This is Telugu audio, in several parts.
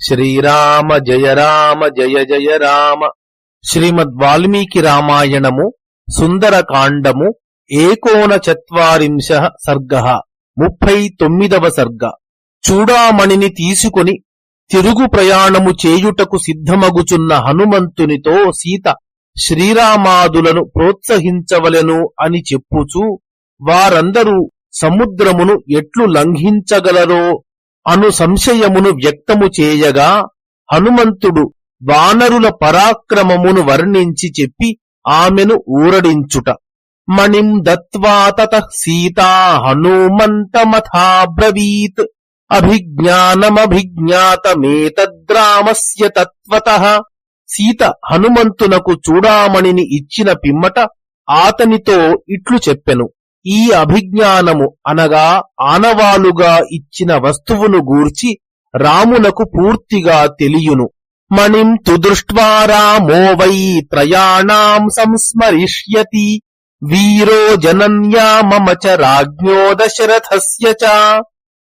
శ్రీరామ జయ రామ జయ జయ రామ. శ్రీమద్ వాల్మీకి రామాయణము సుందరకాండము ఏకోన చత్వారింశ సర్గ ముప్పై తొమ్మిదవ సర్గ. చూడామణిని తీసుకుని తిరుగు ప్రయాణము చేయుటకు సిద్ధమగుచున్న హనుమంతునితో సీత శ్రీరామాదులను ప్రోత్సహించవలెను అని చెప్పుచూ వారందరూ సముద్రమును ఎట్లు లంఘించగలరో అను సంశయమును వ్యక్తము చేయగా హనుమంతుడు వానరుల పరాక్రమమును వర్ణించి చెప్పి ఆమెను ఊరడించుట. మణిం దత్వాత సీతా హనుమంతమథాబ్రవీత్. అభిజ్ఞానమభిజ్ఞాతమేతద్రామస్య తత్వత. సీత హనుమంతునకు చూడామణిని ఇచ్చిన పిమ్మట ఆతనితో ఇట్లు చెప్పెను. ఈ అభిజ్ఞానము అనగా ఆనవాలుగా ఇచ్చిన వస్తువును గూర్చి రామునకు పూర్తిగా తెలియును. మణిం తుదృష్ట్వా రామో వై త్రయాణాం సంస్మరిష్యతి. వీరో జనన్యామమ చ రాజ్ఞో దశరథస్య చ.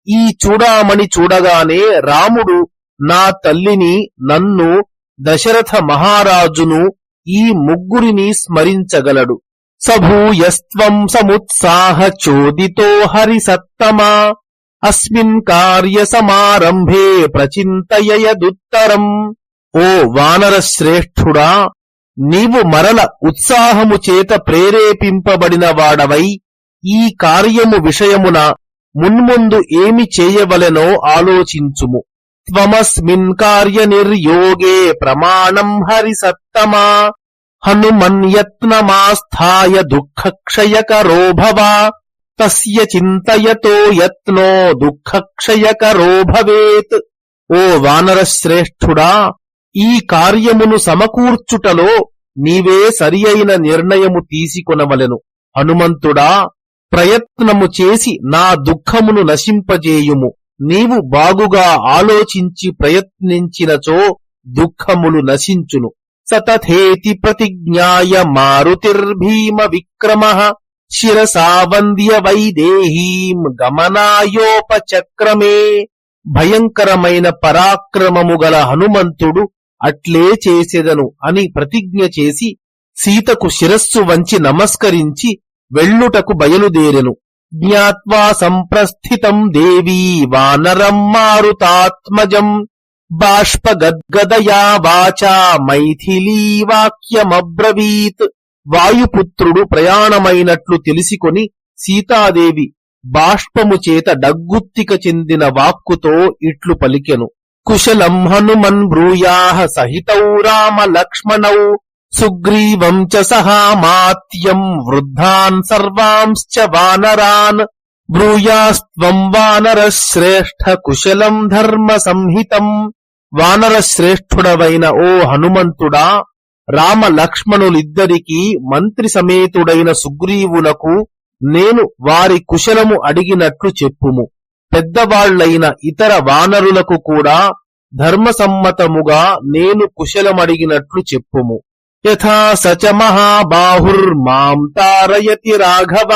ఈ చూడామణి చూడగానే రాముడు నా తల్లిని నన్ను దశరథ మహారాజును ఈ ముగ్గురిని స్మరించగలడు. సభూయస్త్వం సముత్సాహచోదితో హరిసత్తమా. అస్మిన్ కార్య సమారంభే ప్రచింతయదుత్తరం ఓ వానరశ్రేష్ఠుడా నీవు మరల ఉత్సాహము చేత ప్రేరేపింపబడిన వాడవై ఈ కార్యము విషయమున మున్ముందు ఏమి చేయవలెనో ఆలోచించుము. త్వమస్మిన్ కార్య నిర్యోగే ప్రమాణం హరిసత్తమా. హనుమన్యత్నమాస్థాయ దుఃఖక్షయకరో భవ తస్య చింతయతో యత్నో దుఃఖక్షయకరో భవేత్ ఓ వానరశ్రేష్ఠుడా ఈ కార్యమును సమకూర్చుటలో నీవే సరియైన నిర్ణయము తీసుకొనవలెను. హనుమంతుడా ప్రయత్నము చేసి నా దుఃఖమును నశింపజేయుము. నీవు బాగుగా ఆలోచించి ప్రయత్నించినచో దుఃఖములు నశించును. సతథేతి ప్రతిజ్ఞాయ మారుతిర్భీమ విక్రమ శిరసావంద్య వైదేహీం గమనాయోపచక్రమే భయంకరమైన పరాక్రమము గల హనుమంతుడు అట్లే చేసెదను అని ప్రతిజ్ఞ చేసి సీతకు శిరస్సు వంచి నమస్కరించి వెళ్ళుటకు బయలుదేరెను జ్ఞాత్వా సంప్రస్థితం దేవీ వానరం మారుతాత్మజం బాష్పగద్గదయా వాచా మైథిలీ వాక్యమబ్రవీత్ వాయుపుత్రుడు ప్రయాణమైనట్లు తెలిసికొని సీతాదేవి బాష్పము చేత డగ్గుత్తిక చెందిన వాక్కుతో ఇట్లు పలికెను. కుశలం హనుమన్ బ్రూయాహ సహితౌ రామ లక్ష్మణౌ. సుగ్రీవం చ సహామాత్యం వృద్ధాన్ సర్వాంశ్చ వానరాన్. బ్రూయాస్త్వం వానర శ్రేష్ఠ కుశలం ధర్మ సంహితం. వానర శ్రేష్ఠుడవైన ఓ హనుమంతుడా రామ లక్ష్మణులిద్దరికీ మంత్రి సమేతుడైన సుగ్రీవునకు నేను వారి కుశలము అడిగినట్లు చెప్పుము. పెద్దవాళ్ళైన ఇతర వానరులకు కూడా ధర్మసమ్మతముగా నేను కుశలమడిగినట్లు చెప్పుము. యథా సచ మహాబాహుర్మాం తారయతి రాఘవ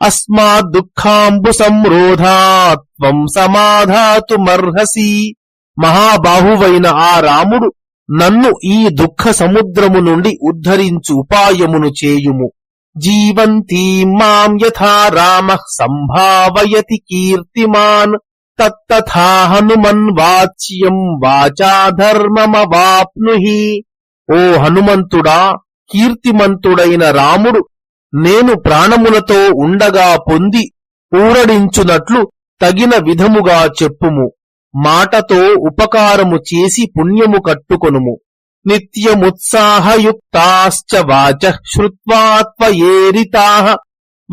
అస్మాదుఃఖాంబు సంరోధాత్వం సమాధాతుమర్హసి. మహాబాహువైన ఆ రాముడు నన్ను ఈ దుఃఖ సముద్రము నుండి ఉద్ధరించు ఉపాయమును చేయుము. జీవంతీ మాం యథా రామ సంభావయతి కీర్తిమాన్. తత్తథా హనుమన్ వాచ్యం వాచాధర్మమవాప్నుహి ఓ హనుమంతుడా కీర్తిమంతుడైన రాముడు నేను ప్రాణములతో ఉండగా పొంది ఊరడించునట్లు తగిన విధముగా చెప్పుము. మాటతో ఉపకారము చేసి పుణ్యము కట్టుకొనుము. నిత్యముత్సాహయుక్తాశ్చ వాచ శ్రుత్వాత్వయేరితా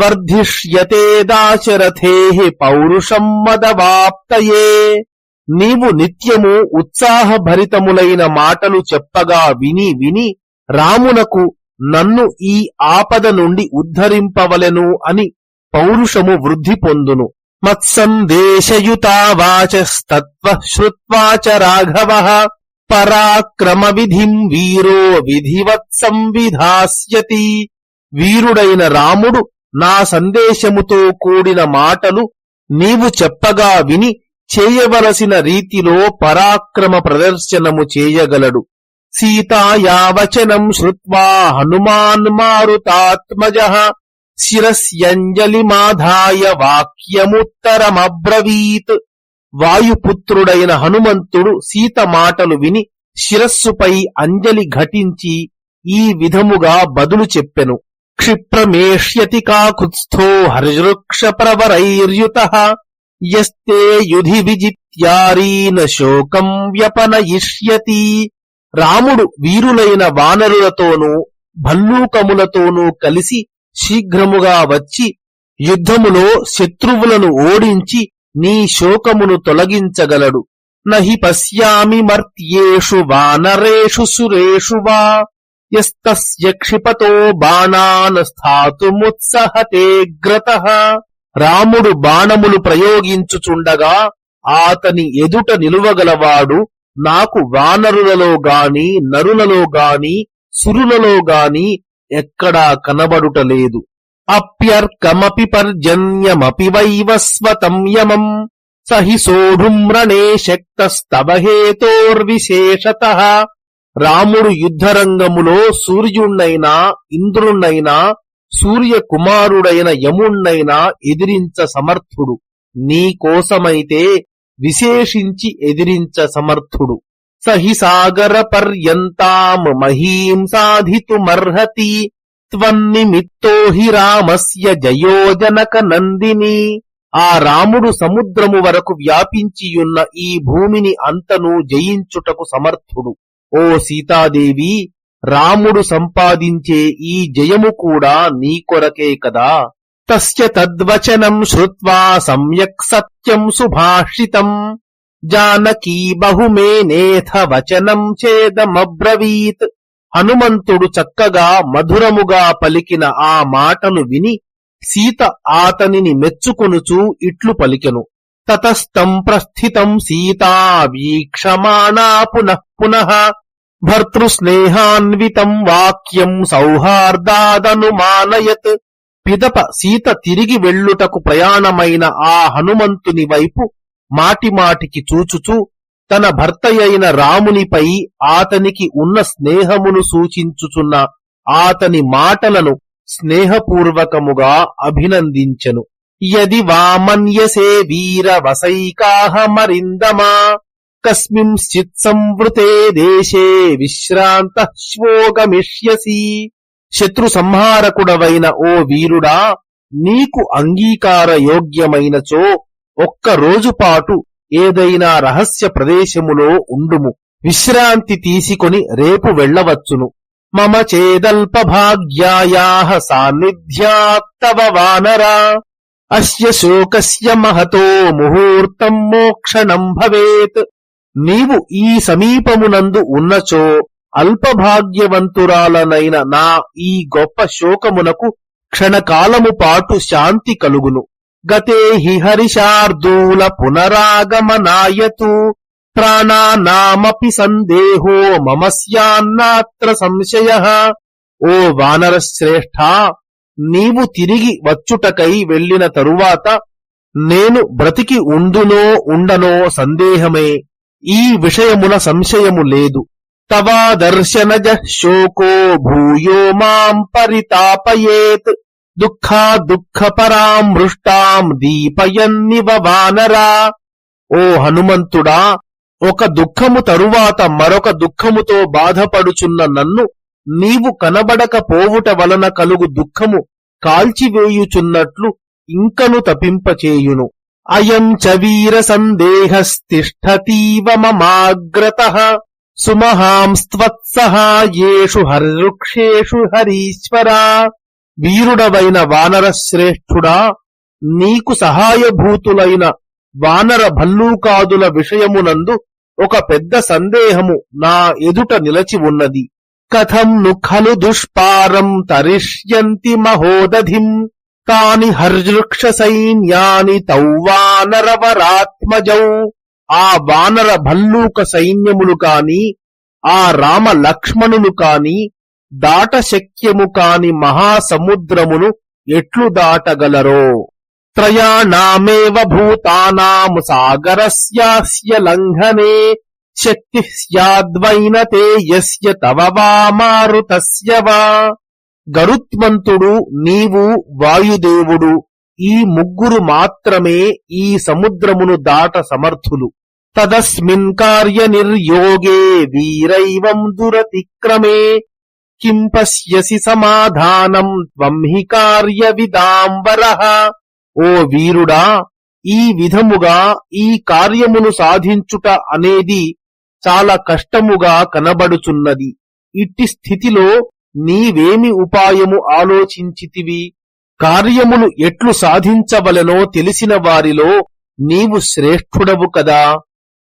వర్ధిష్యతే దాశరథే పౌరుషం మదవాప్తయే. నీవు నిత్యము ఉత్సాహభరితములైన మాటలు చెప్పగా విని విని రామునకు నన్ను ఈ ఆపద నుండి ఉద్ధరింపవలెను అని పౌరుషము వృద్ధి పొందును. మత్సందేశయుతావాచస్తత్వ శ్రుత్వా చ రాఘవ పరాక్రమ విధిం వీరో విధివత్ సంవిధాస్యతి వీరుడైన రాముడు నా సందేశముతో కూడిన మాటలు నీవు చెప్పగా విని చేయవలసిన రీతిలో పరాక్రమ ప్రదర్శనము చేయగలడు। సీతాయావచనం శ్రుత్వా హనుమాన్ మారుతాత్మజ। శిరస్యంజలిమాధాయ వాక్యముత్తరమబ్రవీత్. వాయుపుత్రుడైన హనుమంతుడు సీత మాటలు విని శిరస్సుపై అంజలి ఘటించి ఈ విధముగా బదులు చెప్పెను. క్షిప్రమేష్యతి కాకుత్స్థో హర్వృక్ష ప్రవరైర్యుత యస్తే యుధి విజిత్యారీన శోకం వ్యపనయిష్యతి. రాముడు వీరులైన వానరులతోనూ భల్లూకములతోనూ కలిసి శీఘ్రముగా వచ్చి యుద్ధములో శత్రువులను ఓడించి నీ శోకమును తొలగించగలడు. నహి పశ్యామి మర్త్యేషు వానరేషు సురేషు వా యస్తస్య క్షిపతో బాణాన్ స్థాతుముత్సహతేగ్రత రాముడు బాణములు ప్రయోగించుచుండగా ఆతని ఎదుట నిలువగలవాడు నాకు వానరులలో గాని నరులలో గాని సురులలో గాని ఎక్కడా కనబడుటలేదు అప్యర్కమపి పర్జన్యమపి వైవస్వతం యమం. సహి సోఢుమ్రణే శక్తస్తవహేతోర్విశేషత. రాముడు యుద్ధరంగములో సూర్యుణ్ణైనా ఇంద్రుణ్ణైనా సూర్య కుమారుడైన యముణ్ణైనా ఎదిరించ సమర్థుడు. నీ కోసమైతే విశేషించి ఎదిరించ సమర్థుడు. సహి సాగర పర్యంతాం మహీం సాధితుమర్హతి త్వన్నిమిత్తో హి రామస్య జయోజనక నందిని. ఆ రాముడు సముద్రము వరకు వ్యాపించియున్న ఈ భూమిని అంతను జయించుటకు సమర్థుడు. ఓ సీతాదేవి రాముడు సంపాదించే ఈ జయము కూడా నీ కొరకే కదా. తస్య తద్వచనం శ్రుత్వా సమ్యక్ సత్యం సుభాషితం. జానకీ బహుమేనేథ వచనం చేదమబ్రవీత్. హనుమంతుడు చక్కగా మధురముగా పలికిన ఆ మాటలు విని సీత ఆతనిని మెచ్చుకొనుచూ ఇట్లు పలికెను. తతస్థం ప్రస్థితం సీతా వీక్షమాణా పునః పునః. భర్తృస్నేహాన్వితం వాక్యం సౌహార్దాదనుమానయత్. పిదప సీత తిరిగి వెళ్ళుటకు ప్రయాణమైన ఆ హనుమంతుని వైపు మాటిమాటికి చూచుచూ తన భర్తయైన రామునిపై ఆతనికి ఉన్న స్నేహమును సూచించుచున్న ఆతని మాటలను స్నేహపూర్వకముగా అభినందించెను. యది వామన్యసే వీర వసైకాహమరిందమా కస్మింశ్చిత్ సంవృతే దేశే విశ్రాంత శ్వోగమిష్యసి. శత్రు సంహారకుడవైన ఓ వీరుడా నీకు అంగీకార యోగ్యమైనచో ఒక్క రోజుపాటు ఏదైనా రహస్య ప్రదేశములో ఉండుము. విశ్రాంతి తీసుకొని రేపు వెళ్ళవచ్చును. మమ చేదల్పభాగ్యాయా సాన్నిధ్యాత్తవ వానరా. అస్య శోకస్య మహతో ముహూర్తం మోక్షణం భవేత్. నీవు ఈ సమీపమునందు ఉన్నచో అల్పభాగ్యవంతురాలనైన నా ఈ గొప్ప శోకమునకు క్షణకాలము పాటు శాంతి కలుగును. గతే హి హరిశార్దూల పునరాగమనాయతు. ప్రాణానామపి సందేహో మమస్యాన్నాత్ర సంశయ. ఓ వానరశ్రేష్ఠ నీవు తిరిగి వచ్చుటకై వెళ్ళిన తరువాత నేను బ్రతికి ఉండునో ఉండనో సందేహమే. ఈ విషయమున సంశయము లేదు. తవా దర్శనజ శోకో భూయో మాం పరితాపయేత్. దుఃఖా దుఃఖపరాం మృష్టాం దీపయన్నివ వానరా. ఓ హనుమంతుడా ఒక దుఃఖము తరువాత మరొక దుఃఖముతో బాధపడుచున్న నన్ను నీవు కనబడకపోవుట వలన కలుగు దుఃఖము కాల్చివేయుచున్నట్లు ఇంకను తపింపచేయును. అయం చ వీర సందేహస్తిష్టతీవ మమాగ్రత. సుమహాంస్త్వత్సహాయేషు హర్వృక్షేషు హరీశ్వరా. వీరుడవైన వానర శ్రేష్ఠుడా నీకు సహాయభూతులైన వానర భల్లూకాదుల విషయమునందు ఒక పెద్ద సందేహము నా ఎదుట నిలచి ఉన్నది. కథం ను ఖలు దుష్పారం తరిష్యంతి మహోదధిం తాని హర్వృక్ష సైన్యాని తౌ వానరవరాత్మజౌ ఆ వానర భల్లూక సైన్యములు కాని ఆ రామ లక్ష్మణులు కాని దాట శక్యము కాని మహాసముద్రమును ఎట్లు దాటగలరో? త్రయాణామేవ భూతానాం సాగరస్యాస్య లంఘనే శక్తి యస్య తవ వా మారుతస్య వా. గరుత్మంతుడు నీవు వాయుదేవుడు ఈ ముగ్గురు మాత్రమే ఈ సముద్రమును దాట సమర్థులు. తదస్మిన్ కార్య నిర్యోగే వీరైవం దురతిక్రమే కిం పశ్యసి సమాధానం త్వం హి కార్య ఓ వీరుడా ఈ విధముగా ఈ కార్యమును సాధించుట అనేది చాలా కష్టముగా కనబడుచున్నది. ఇట్టి స్థితిలో నీవేమి ఉపాయము ఆలోచించితివి? కార్యములు ఎట్లు సాధించవలనో తెలిసిన వారిలో నీవు శ్రేష్ఠుడవు కదా.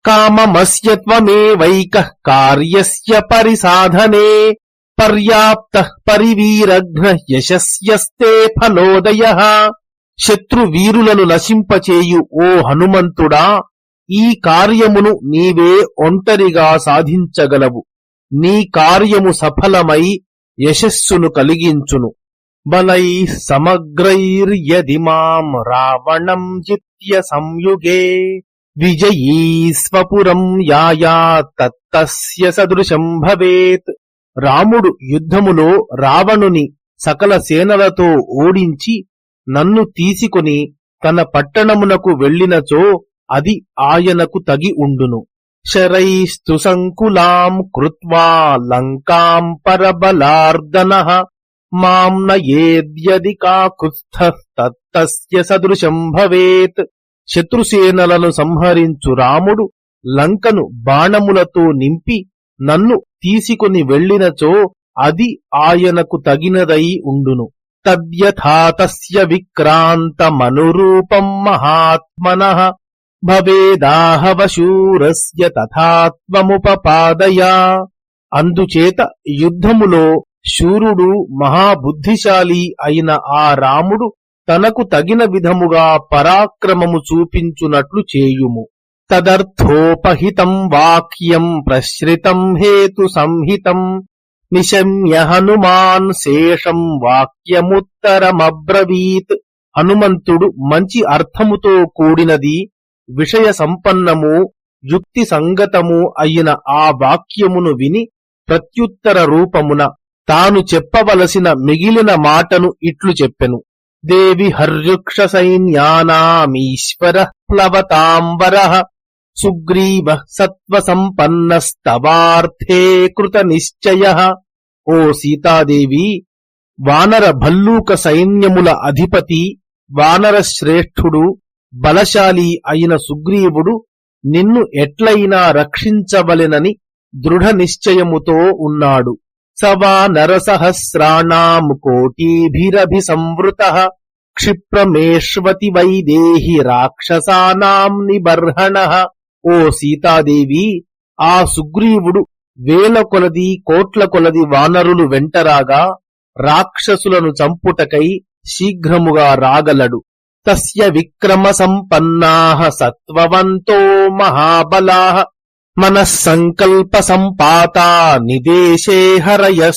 కామమస్యత్వమేవైక కార్యస్య పరిసాధనే. పర్యాప్త పరివీరఘ్న యశస్యస్తే ఫలోదయ శత్రువీరులను నశింపచేయు ఓ హనుమంతుడా ఈ కార్యమును నీవే ఒంటరిగా సాధించగలవు. నీ కార్యము సఫలమై యశస్సును కలిగించును. బలై సమగ్రైర్యది మాం రావణం జిత్య సంయుగే విజయీ స్వపురం యాయా తత్తస్య సదృశం భవేత్। రాముడు యుద్ధములో రావణుని సకల సేనలతో ఓడించి నన్ను తీసుకొని తన పట్టణమునకు వెళ్ళినచో అది ఆయనకు తగి ఉండును. శరైస్తు సంకులాం కృత్వా లంకాం పరబలార్దన మాం నయేద్యది కాకుస్థ సదృశం భవేత్. శత్రుసేనలను సంహరించు రాముడు లంకను బాణములతో నింపి నన్ను తీసుకుని వెళ్ళినచో అది ఆయనకు తగినదై ఉండును. తద్యథాతస్య విక్రాంతమనురూపం మహాత్మన భవేదాహవశూరస్య తథాత్వముపపాదయా. అందుచేత యుద్ధములో శూరుడు మహాబుద్ధిశాలి అయిన ఆ రాముడు తనకు తగిన విధముగా పరాక్రమము చూపించునట్లు చేయుము. తదర్థోపహితం వాక్యం ప్రశ్రితం హేతు సంహితం. నిశమ్య హనుమాన్ శేషం వాక్యముత్తరమబ్రవీత్. హనుమంతుడు మంచి అర్థముతో కూడినది విషయ సంపన్నము యుక్తి సంగతము అయిన ఆ వాక్యమును విని ప్రత్యుత్తర రూపమున తాను చెప్పవలసిన మిగిలిన మాటను ఇట్లు చెప్పెను. దేవి హర్యుక్ష సైన్యానామీశ్వర ప్లవతాంబర. సుగ్రీవ సత్వ సంపన్నస్తవార్థే కృత నిశ్చయ ఓ సీతాదేవి వానర భల్లూక సైన్యముల అధిపతి వానర శ్రేష్ఠుడు బలశాలి అయిన సుగ్రీవుడు నిన్ను ఎట్లయినా రక్షించవలెనని దృఢ నిశ్చయముతో ఉన్నాడు. సవా నరసహస్రాణం కోటీభిరభి సంవృత క్షిప్రమేష్వతి వైదేహి రాక్షసానాం నిబర్హణ. ఓ సీతాదేవి ఆ సుగ్రీవుడు వేల కొలది కోట్ల కొలది వానరులు వెంటరాగా రాక్షసులను చంపుటకై శీఘ్రముగా రాగలడు. తస్య విక్రమ సంపన్నా సత్వవంతో మహాబలాః మనస్సంకల్ప సంపాతా నిదేశే హరయ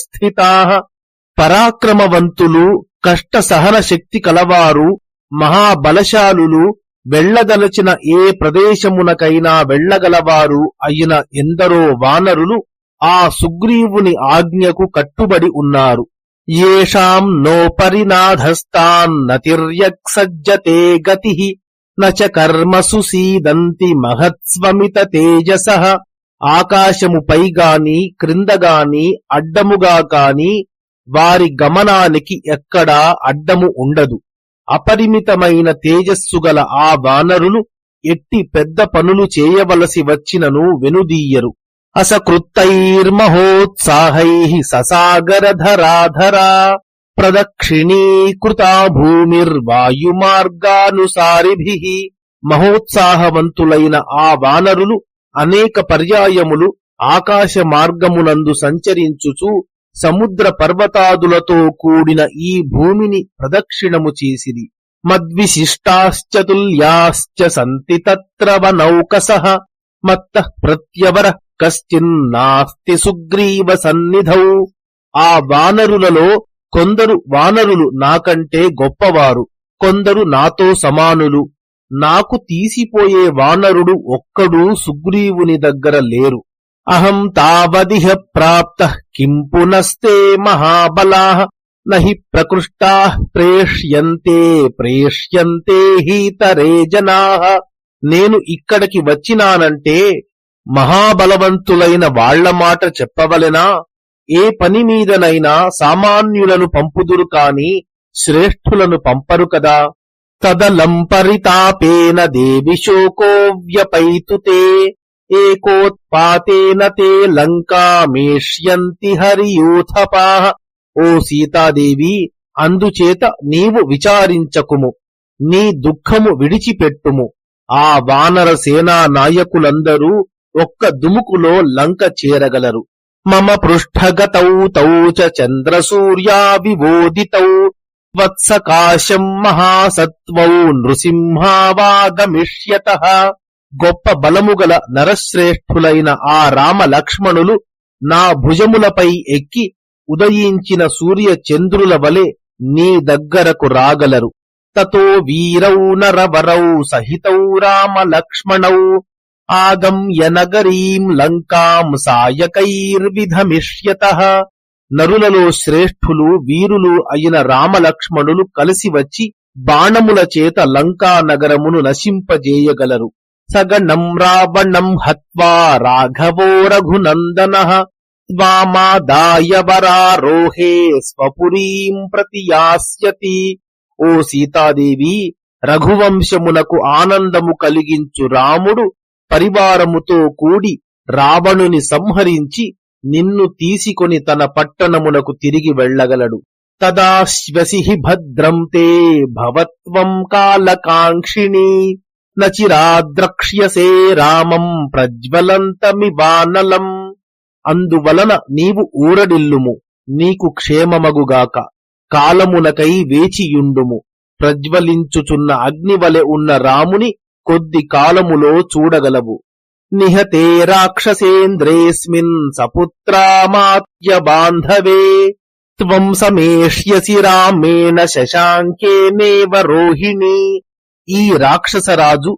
పరాక్రమవంతులు కష్ట సహన శక్తి కలవారు మహాబలశాలులు వెళ్ళదలచిన ఏ ప్రదేశమునకైనా వెళ్ళగలవారు అయిన ఎందరో వానరులు ఆ సుగ్రీవుని ఆజ్ఞకు కట్టుబడి ఉన్నారు. ఏషాం నోపరినాధస్తాన్నతిర్యక్సజ్జతే గతి నచ కర్మసు సీదంతి మహత్స్వమిత తేజస ఆకాశము పైగాని క్రిందగాని అడ్డముగా కాని వారి గమనానికి ఎక్కడా అడ్డము ఉండదు. అపరిమితమైన తేజస్సు గల ఆ వానరులు ఎట్టి పెద్ద పనులు చేయవలసి వచ్చినను వెనుదీయరు. అసకృత్తైర్మహోత్సాహై ససాగరధరాధరా ప్రదక్షిణీకృతా భూమిర్వాయుమార్గానుసారిభి మహోత్సాహవంతులైన ఆ వానరులు అనేక పర్యాయములు ఆకాశ మార్గమునందు సంచరించుచు సముద్ర పర్వతాదులతో కూడిన ఈ భూమిని ప్రదక్షిణము చేసిరి. మద్విశిష్టాశ్చతుల్యాశ్చ సంతి తత్ర వనౌకస. మత్త ప్రత్యవర కశ్చిన్నాస్తి సుగ్రీవ సన్నిధౌ. ఆ వానరులలో కొందరు వానరులు నాకంటే గొప్పవారు. కొందరు నాతో సమానులు. నాకు తీసిపోయే వానరుడు ఒక్కడూ సుగ్రీవుని దగ్గర లేరు. అహం తావదిహ ప్రాప్త కిం పునస్తే మహాబలా నహి ప్రకృష్టా ప్రేష్యంతే ప్రేష్యంతే హీతరే జనా నేను ఇక్కడికి వచ్చినానంటే మహాబలవంతులైన వాళ్ళ మాట చెప్పవలెనా? ఏ పని మీదనైనా సామాన్యులను పంపుదురు కాని శ్రేష్ఠులను పంపరు కదా? తదలంపరితాపేన దేవి శోకో వ్యపైతుతే. ఏకోత్పాతేన తే లంకామేష్యంతి హరియూథపా ఓ సీతాదేవి అందుచేత నీవు విచారించకుము నీ దుఃఖము విడిచిపెట్టుము. ఆ వానర సేనా నాయకులందరూ ఒక్క దుముకులో లంక చేరగలరు. మమ పృష్ఠగతౌ తౌ చ చంద్రసూర్యా వివోదితౌ వత్సకాశం మహాసత్వౌ నృసింహావాగమిష్యత। గొప్ప బలముగల నరశ్రేష్ఠులైన ఆ రామ లక్ష్మణులు నా భుజములపై ఎక్కి ఉదయించిన సూర్య చంద్రుల వలె నీ దగ్గరకు రాగలరు. తతో వీరౌ నరవరౌ సహితౌ రామ లక్ష్మణౌ. ఆగమ్య నగరీం లంకాం సాయకైర్విధమిష్యత. నరులలో శ్రేష్ఠులు వీరులు అయిన రామలక్ష్మణులు కలిసి వచ్చి బాణముల చేత లంకా నగరమును నశింపజేయగలరు. సగణం రావణం హత్వా రాఘవో రఘునందన స్వామాదాయవరారోహే స్వపురీం ప్రతి యాస్యతి ఓ సీతాదేవి రఘువంశమునకు ఆనందము కలిగించు రాముడు పరివారముతో కూడి రావణుని సంహరించి నిన్ను తీసుకొని తన పట్టణమునకు తిరిగి వెళ్ళగలడు తదాశ్వసి భద్రం తే భవత్వం కాలకాంక్షిణి నచిరాద్రక్ష్యసే రామం ప్రజ్వలంతమివానలం. అందువలన నీవు ఊరడిల్లుము నీకు క్షేమమగుగాక. కాలమునకై వేచియుండుము. ప్రజ్వలించుచున్న అగ్నివలె ఉన్న రాముని కొద్ది కాలములో చూడగలవు. నిహతే రాక్షసేంద్రేస్మిన్ సపుత్రామాత్య బాంధవే త్వం సమేష్యసి రామేణ శశాంకేనేవ రోహిణి. ఈ రాక్షసరాజు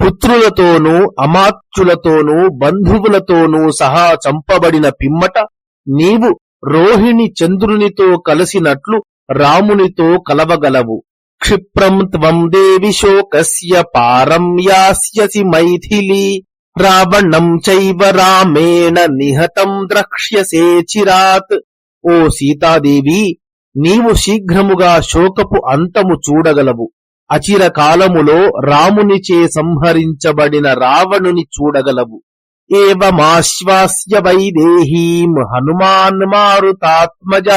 పుత్రులతోనూ అమాత్యులతోనూ బంధువులతోనూ సహా చంపబడిన పిమ్మట నీవు రోహిణి చంద్రునితో కలిసినట్లు రామునితో కలవగలవు. క్షిప్రం త్వం దేవి శోకస్య పారం యాస్యసి మైథిలి రావణం చైవ రామేణ నిహతం ద్రక్ష్యసే చిరాత్. ఓ సీతాదేవి నీవు శీఘ్రముగా శోకపు అంతము చూడగలవు. అచిర కాలములో రామునిచే సంహరించబడిన రావణుని చూడగలవు. ఏవమాశ్వాస్య వైదేహీం హనుమాన్ మారుతాత్మజ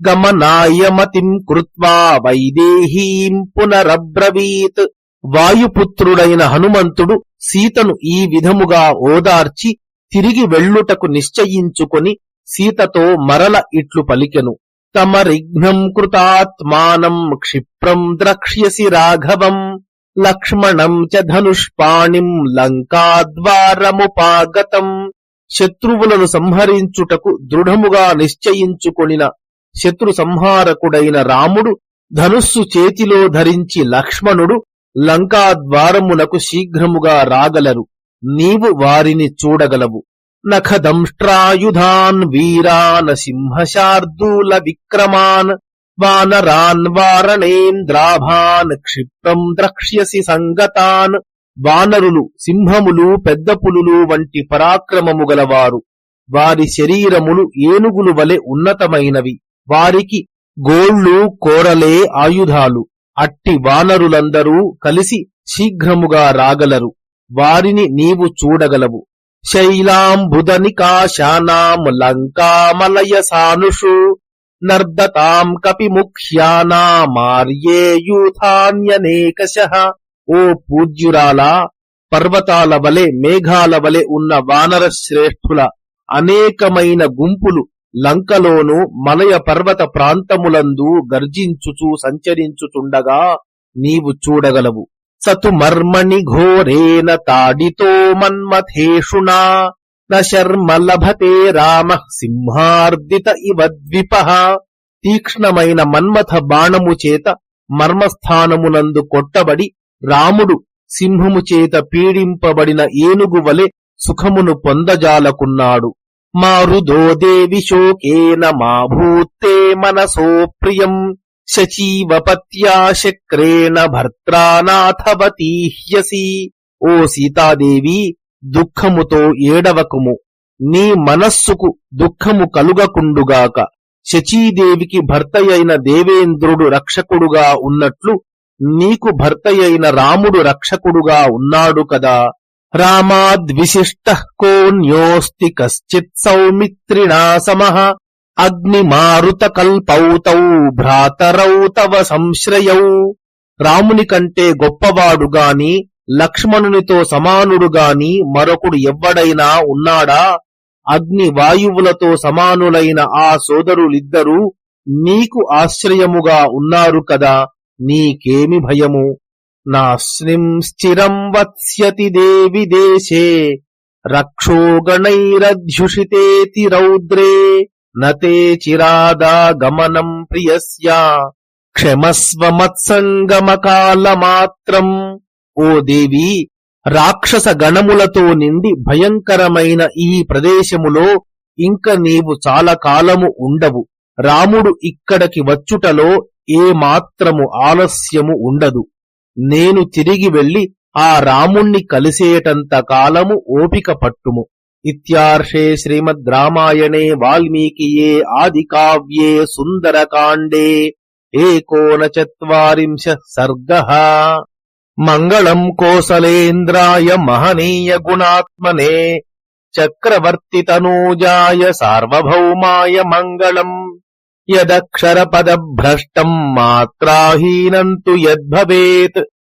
గమనాయమతిం కృత్వా వైదేహీం పునరబ్రవీత్. వాయుపుత్రుడైన హనుమంతుడు సీతను ఈ విధముగా ఓదార్చి తిరిగి వెళ్ళుటకు నిశ్చయించుకొని సీతతో మరల ఇట్లు పలికెను. తమరిఘ్నం కృతాత్మానం క్షిప్రం ద్రక్ష్యసి రాఘవం లక్ష్మణం చ ధనుష్పాణిం లంకాద్వారముపాగతం శత్రువులను సంహరించుటకు దృఢముగా నిశ్చయించుకొనిన శత్రు సంహారకుడైన రాముడు ధనుస్సు చేతిలో ధరించి లక్ష్మణుడు లంకాద్వారమునకు శీఘ్రముగా రాగలరు. నీవు వారిని చూడగలవు. నఖదంష్ట్రాయుధాన్ వీరాన్ సింహశార్దూల విక్రమాన్ వానరాన్ వారణేంద్రాభాన్ క్షిప్రం ద్రక్ష్యసి సంగతాన్ వానరులు సింహములు పెద్ద పులులు వంటి పరాక్రమము గలవారు. వారి శరీరములు ఏనుగులు వలె ఉన్నతమైనవి. వారికి గోళ్ళు కోరలే ఆయుధాలు. అట్టి వానరులందరూ కలిసి శీఘ్రముగా రాగలరు. వారిని నీవు చూడగలవు. శైలాంబుదనికాశానాం లంకామలయ సానుషు నర్దతాం కపిముఖ్యానామార్యే యూథాన్యనేకశ ఓ పూజ్యురాల పర్వతాల వలె మేఘాల వలె ఉన్న వానర శ్రేష్ఠుల అనేకమైన గుంపులు లంకలోను మలయ పర్వత ప్రాంతములందు గర్జించుచూ సంచరించుచుండగా నీవు చూడగలవు. సతు మర్మణి ఘోరేన తాడితో మన్మథేషుణా న శర్మ లభతే రామ సింహార్దిత ఇవ ద్విప తీక్ష్ణమైన మన్మథ బాణము చేత మర్మస్థానమునందు కొట్టబడి రాముడు సింహము చేత పీడింపబడిన ఏనుగు వలె సుఖమును పొందజాలకున్నాడు। మారుదో దేవి శోకేన మా భూత్తే మనసో ప్రియం। శచీవపత్యాశక్రేణ శక్రేణ భర్త్రానాథవతీహ్యసి ఓ సీతాదేవి దుఃఖముతో ఏడవకుము। నీ మనస్సుకు దుఃఖము కలుగకుండుగాక. శచీదేవికి భర్తయైన దేవేంద్రుడు రక్షకుడుగా ఉన్నట్లు నీకు భర్తయైన రాముడు రక్షకుడుగా ఉన్నాడు కదా. రామాద్విశిష్ట కోన్యోస్తి కశ్చిత్ సౌమిత్రిణా సమహ అగ్నిమారుత కల్పౌతౌ భ్రాతరౌ తవ సంశ్రయౌ. రాముని కంటే గొప్పవాడు గాని లక్ష్మణునితో సమానుడు గాని మరొకడు ఎవ్వడైనా ఉన్నాడా? అగ్ని వాయువులతో సమానులైన ఆ సోదరులిద్దరూ నీకు ఆశ్రయముగా ఉన్నారు కదా నీకేమి భయము? నాశ్నిం స్థిరం వత్స్యతి దేవి దేశే రక్షోగణైరధ్యుషితేతి రౌద్రే. నతే చిరాదా గమనం ప్రియస్య. క్షమస్వ మత్సంగమకాలమాత్రం. ఓ దేవి రాక్షస గణములతో నిండి భయంకరమైన ఈ ప్రదేశములో ఇంక నీవు చాలా కాలము ఉండవు. రాముడు ఇక్కడికి వచ్చుటలో ఏ మాత్రము ఆలస్యము ఉండదు. నేను తిరిగి వెళ్ళి ఆ రాముణ్ణి కలిసేటంత కాలము ఓపిక పట్టుము. ఇత్యార్షే శ్రీమద్ రామాయణే వాల్మీకియే ఆది కావ్యే సుందరకాండే ఏకోనచత్వారింశ సర్గ మంగళం కోసలేంద్రాయ మహనీయ గుణాత్మనే చక్రవర్తితనూజాయ సార్వభౌమాయ మంగళం యదక్షర